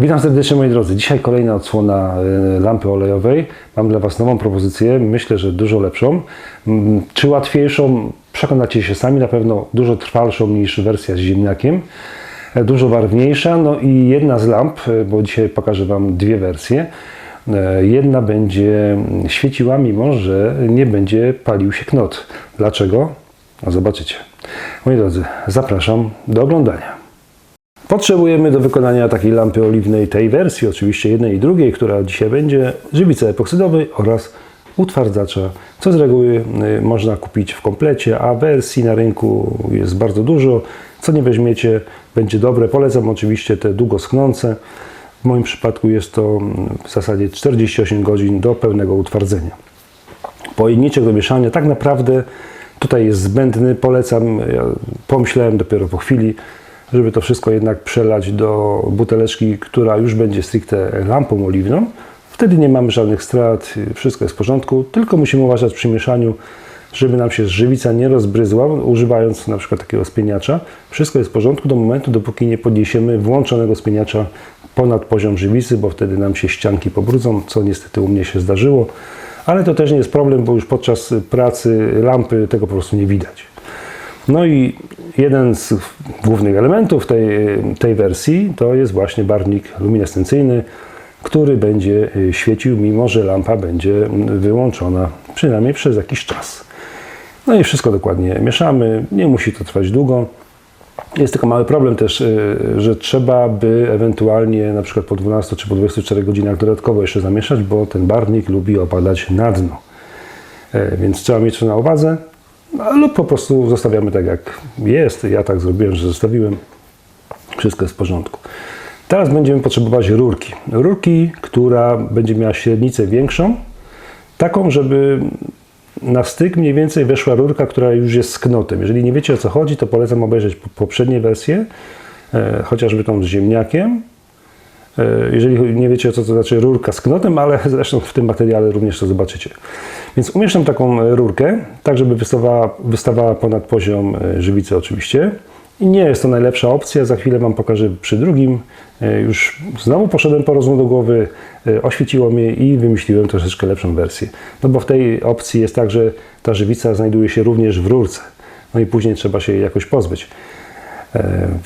Witam serdecznie moi drodzy. Dzisiaj kolejna odsłona e, lampy olejowej. Mam dla Was nową propozycję, myślę, że dużo lepszą. Mm, Czy łatwiejszą? Przekonacie się sami, na pewno dużo trwalszą niż wersja z ziemniakiem. E, Dużo barwniejsza, no i jedna z lamp, e, bo dzisiaj pokażę Wam dwie wersje. Jedna będzie świeciła, mimo że nie będzie palił się knot. Dlaczego? No zobaczycie. Moi drodzy, zapraszam do oglądania. Potrzebujemy do wykonania takiej lampy oliwnej, tej wersji, oczywiście jednej i drugiej, która dzisiaj będzie, żywicy epoksydowej oraz utwardzacza, co z reguły y, można kupić w komplecie, a wersji na rynku jest bardzo dużo. Co nie weźmiecie, będzie dobre. Polecam oczywiście te długo schnące. W moim przypadku jest to mm, w zasadzie 48 godzin do pełnego utwardzenia. Pojemniczek do mieszania tak naprawdę tutaj jest zbędny. Polecam, ja pomyślałem dopiero po chwili, żeby to wszystko jednak przelać do buteleczki, która już będzie stricte lampą oliwną. Wtedy nie mamy żadnych strat, wszystko jest w porządku, tylko musimy uważać przy mieszaniu, żeby nam się żywica nie rozbryzła, używając na przykład takiego spieniacza. Wszystko jest w porządku do momentu, dopóki nie podniesiemy włączonego spieniacza ponad poziom żywicy, bo wtedy nam się ścianki pobrudzą, co niestety u mnie się zdarzyło. Ale to też nie jest problem, bo już podczas pracy lampy tego po prostu nie widać. No i jeden z głównych elementów tej, tej wersji to jest właśnie barwnik luminescencyjny, który będzie y, świecił, mimo że lampa będzie wyłączona, przynajmniej przez jakiś czas. No i wszystko dokładnie mieszamy, nie musi to trwać długo. Jest tylko mały problem też, y, że trzeba by ewentualnie na przykład po 12 czy po 24 godzinach dodatkowo jeszcze zamieszać, bo ten barwnik lubi opadać na dno. E, Więc trzeba mieć to na uwadze. Lub po prostu zostawiamy tak jak jest. Ja tak zrobiłem, że zostawiłem. Wszystko jest w porządku. Teraz będziemy potrzebować rurki. Rurki, która będzie miała średnicę większą, taką, żeby na styk mniej więcej weszła rurka, która już jest z knotem. Jeżeli nie wiecie o co chodzi, to polecam obejrzeć po- poprzednie wersje, e, chociażby tą z ziemniakiem. E, Jeżeli nie wiecie, co to znaczy rurka z knotem, ale zresztą w tym materiale również to zobaczycie. Więc umieszczam taką e, rurkę, tak żeby wystawała, wystawała ponad poziom e, żywicy oczywiście. I nie jest to najlepsza opcja, za chwilę Wam pokażę przy drugim. Już znowu poszedłem po rozum do głowy, oświeciło mnie i wymyśliłem troszeczkę lepszą wersję. No bo w tej opcji jest tak, że ta żywica znajduje się również w rurce. No i później trzeba się jej jakoś pozbyć.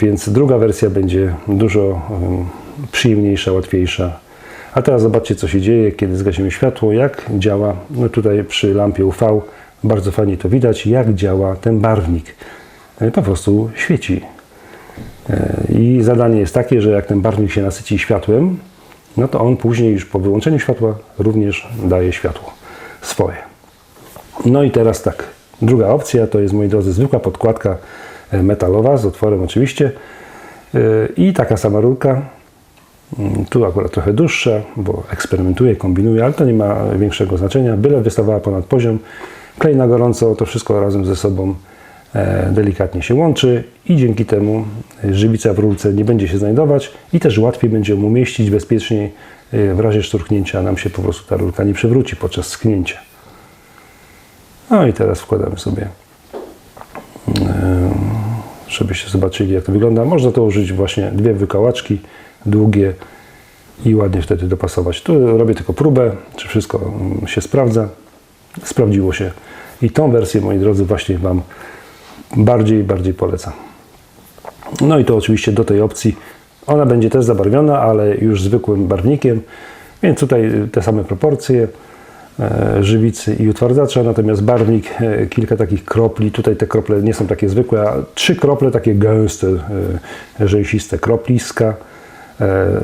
Więc druga wersja będzie dużo przyjemniejsza, łatwiejsza. A teraz zobaczcie, co się dzieje, kiedy zgasimy światło, jak działa, no tutaj przy lampie UV bardzo fajnie to widać, jak działa ten barwnik. E, Po prostu świeci. E, I zadanie jest takie, że jak ten barwnik się nasyci światłem, no to on później już po wyłączeniu światła również daje światło swoje. No i teraz tak, druga opcja to jest, moi drodzy, zwykła podkładka e, metalowa z otworem oczywiście i taka sama rurka. Mm, Tu akurat trochę dłuższa, bo eksperymentuję, kombinuję, ale to nie ma większego znaczenia. Byle wystawała ponad poziom. Klej na gorąco, to wszystko razem ze sobą e, delikatnie się łączy i dzięki temu żywica w rurce nie będzie się znajdować i też łatwiej będzie ją umieścić bezpieczniej. e, W razie szturchnięcia nam się po prostu ta rurka nie przewróci podczas sknięcia. No i teraz wkładamy sobie, e, żebyście zobaczyli jak to wygląda. Można to użyć właśnie dwie wykałaczki długie i ładnie wtedy dopasować. Tu robię tylko próbę, czy wszystko mm, się sprawdza. Sprawdziło się. I tą wersję, moi drodzy, właśnie Wam bardziej, bardziej polecam. No i to oczywiście do tej opcji. Ona będzie też zabarwiona, ale już zwykłym barwnikiem, więc tutaj te same proporcje e, żywicy i utwardzacza, natomiast barwnik, e, kilka takich kropli, tutaj te krople nie są takie zwykłe, a trzy krople takie gęste, e, rzęsiste kropliska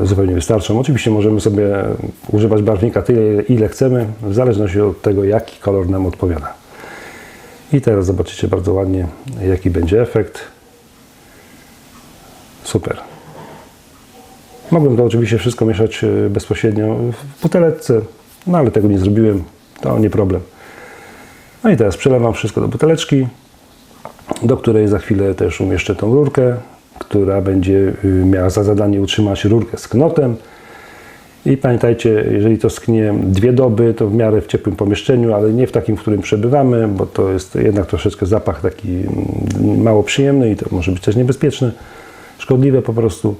zupełnie wystarczą. Oczywiście możemy sobie używać barwnika tyle, ile chcemy, w zależności od tego, jaki kolor nam odpowiada. I teraz zobaczycie bardzo ładnie, jaki będzie efekt. Super. Mogłem to oczywiście wszystko mieszać e, bezpośrednio w buteleczce, no ale tego nie zrobiłem, to nie problem. No i teraz przelewam wszystko do buteleczki, do której za chwilę też umieszczę tą rurkę, która będzie y, miała za zadanie utrzymać rurkę z knotem. I pamiętajcie, jeżeli to sknie dwie doby, to w miarę w ciepłym pomieszczeniu, ale nie w takim, w którym przebywamy, bo to jest jednak troszeczkę zapach taki mm, mało przyjemny i to może być też niebezpieczne, szkodliwe po prostu.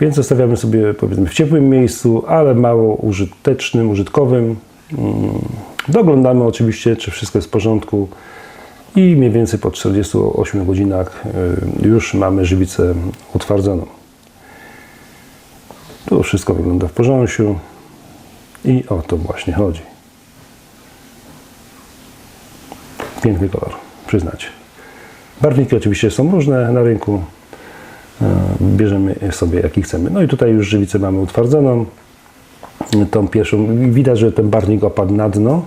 Więc zostawiamy sobie powiedzmy w ciepłym miejscu, ale mało użytecznym, użytkowym. Mm, Doglądamy oczywiście, czy wszystko jest w porządku i mniej więcej po 48 godzinach y, już mamy żywicę utwardzoną. Tu wszystko wygląda w porządku i o to właśnie chodzi. Piękny kolor, przyznać. Barwniki oczywiście są różne na rynku. E, Bierzemy sobie jaki chcemy. No i tutaj już żywicę mamy utwardzoną. Tą pierwszą, widać, że ten barwnik opadł na dno, e,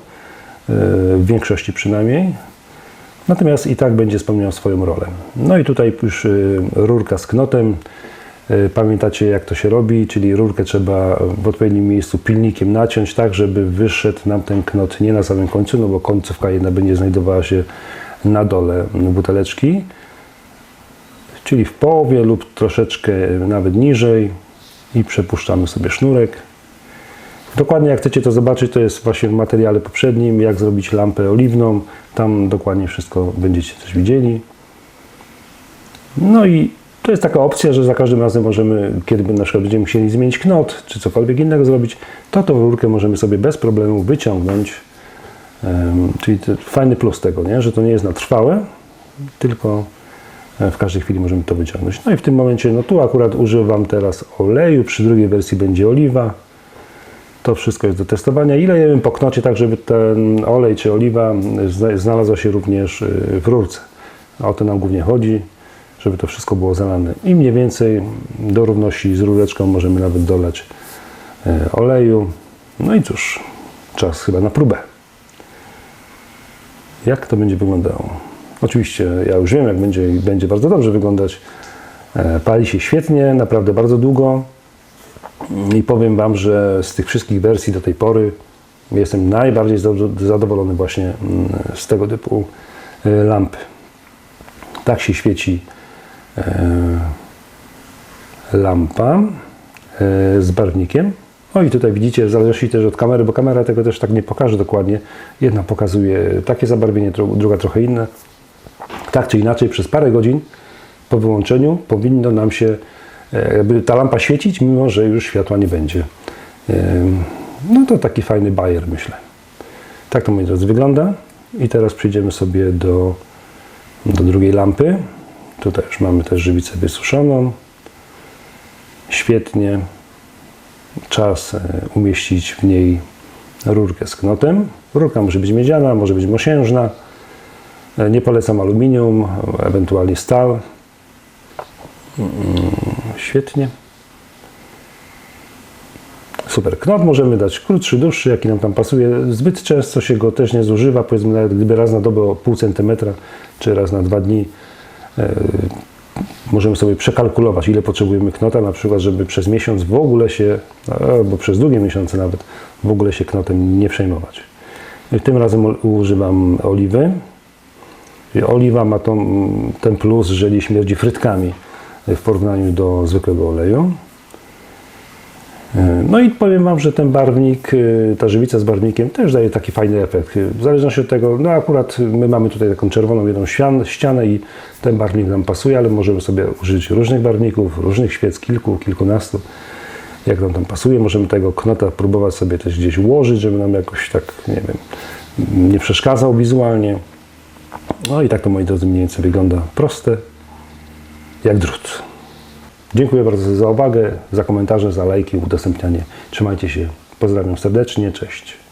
w większości przynajmniej. Natomiast i tak będzie spełniał swoją rolę. No i tutaj już y, rurka z knotem. Y, Pamiętacie jak to się robi, czyli rurkę trzeba w odpowiednim miejscu pilnikiem naciąć tak, żeby wyszedł nam ten knot nie na samym końcu, no bo końcówka jedna będzie znajdowała się na dole buteleczki, czyli w połowie lub troszeczkę nawet niżej i przepuszczamy sobie sznurek. Dokładnie jak chcecie to zobaczyć, to jest właśnie w materiale poprzednim, jak zrobić lampę oliwną. Tam dokładnie wszystko będziecie też widzieli. No i to jest taka opcja, że za każdym razem możemy, kiedy na przykład będziemy chcieli zmienić knot, czy cokolwiek innego zrobić, to tą rurkę możemy sobie bez problemu wyciągnąć. Czyli fajny plus tego, nie? że to nie jest na trwałe, tylko e, w każdej chwili możemy to wyciągnąć. No i w tym momencie, no tu akurat używam teraz oleju, przy drugiej wersji będzie oliwa. To wszystko jest do testowania. I lejemy po knocie, tak żeby ten olej czy oliwa zna- znalazła się również y, w rurce. O to nam głównie chodzi, żeby to wszystko było zalane. I mniej więcej do równości z rureczką możemy nawet dolać y, oleju. No i cóż, czas chyba na próbę. Jak to będzie wyglądało? Oczywiście ja już wiem, jak będzie będzie bardzo dobrze wyglądać. E, Pali się świetnie, naprawdę bardzo długo. I powiem Wam, że z tych wszystkich wersji do tej pory jestem najbardziej zado- zadowolony właśnie mm, z tego typu e, lampy. Tak się świeci e, lampa e, z barwnikiem. No i tutaj widzicie, w zależności też od kamery, bo kamera tego też tak nie pokaże dokładnie. Jedna pokazuje takie zabarwienie, dru- druga trochę inne. Tak czy inaczej, przez parę godzin po wyłączeniu powinno nam się jakby ta lampa świecić, mimo że już światła nie będzie. Em, No to taki fajny bajer, myślę. Tak to moi drodzy wygląda. I teraz przejdziemy sobie do, do drugiej lampy. Tutaj już mamy też żywicę wysuszoną. Świetnie. Czas e, umieścić w niej rurkę z knotem. Rurka może być miedziana, może być mosiężna. E, Nie polecam aluminium, ewentualnie stal. Świetnie. Super. Knot możemy dać krótszy, dłuższy, jaki nam tam pasuje. Zbyt często się go też nie zużywa. Powiedzmy nawet gdyby raz na dobę o pół centymetra, czy raz na dwa dni e, możemy sobie przekalkulować, ile potrzebujemy knota, na przykład, żeby przez miesiąc w ogóle się, albo przez długie miesiące nawet, w ogóle się knotem nie przejmować. Tym razem używam oliwy. Oliwa ma tą, ten plus, że nie śmierdzi frytkami w porównaniu do zwykłego oleju. No i powiem Wam, że ten barwnik, y, ta żywica z barwnikiem też daje taki fajny efekt. W zależności od tego, no akurat my mamy tutaj taką czerwoną jedną ścian, ścianę i ten barwnik nam pasuje, ale możemy sobie użyć różnych barwników, różnych świec, kilku, kilkunastu, jak nam tam pasuje. Możemy tego knota próbować sobie też gdzieś ułożyć, żeby nam jakoś tak, nie wiem, nie przeszkadzał wizualnie. No i tak to, moi drodzy, mniej więcej wygląda. Proste, jak drut. Dziękuję bardzo za uwagę, za komentarze, za lajki, udostępnianie. Trzymajcie się. Pozdrawiam serdecznie. Cześć.